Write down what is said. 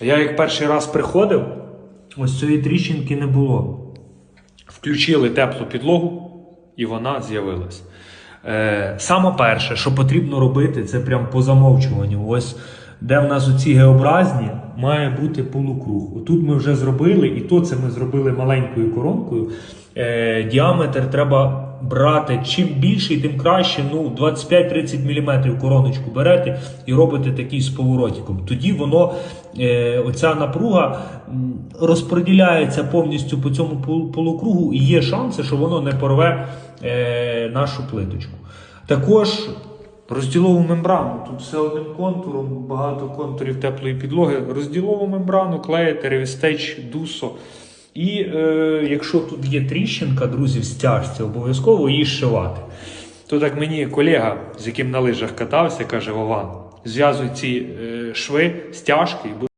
Я як перший раз приходив, ось цієї тріщинки не було. Включили теплу підлогу, і вона з'явилась. Е, саме перше, що потрібно робити, це прям по замовчуванню. Ось де в нас оці геобразні, має бути полукруг. Отут ми вже зробили, і то це ми зробили маленькою коронкою. Е, діаметр треба брати чим більший, тим краще. Ну, 25-30 мм короночку берете і робите такий з поворотиком. Тоді воно, е, оця напруга розподіляється повністю по цьому полукругу, і є шанси, що воно не порве е, нашу плиточку. Також розділову мембрану. Тут все одним контуром, багато контурів теплої підлоги. Розділову мембрану клеїте, ревістеч, дусо. І е, якщо тут є тріщинка, друзі, в стяжці, обов'язково її шивати. То так мені колега, з яким на лижах катався, каже: Вован, зв'язуй ці е, шви, стяжки і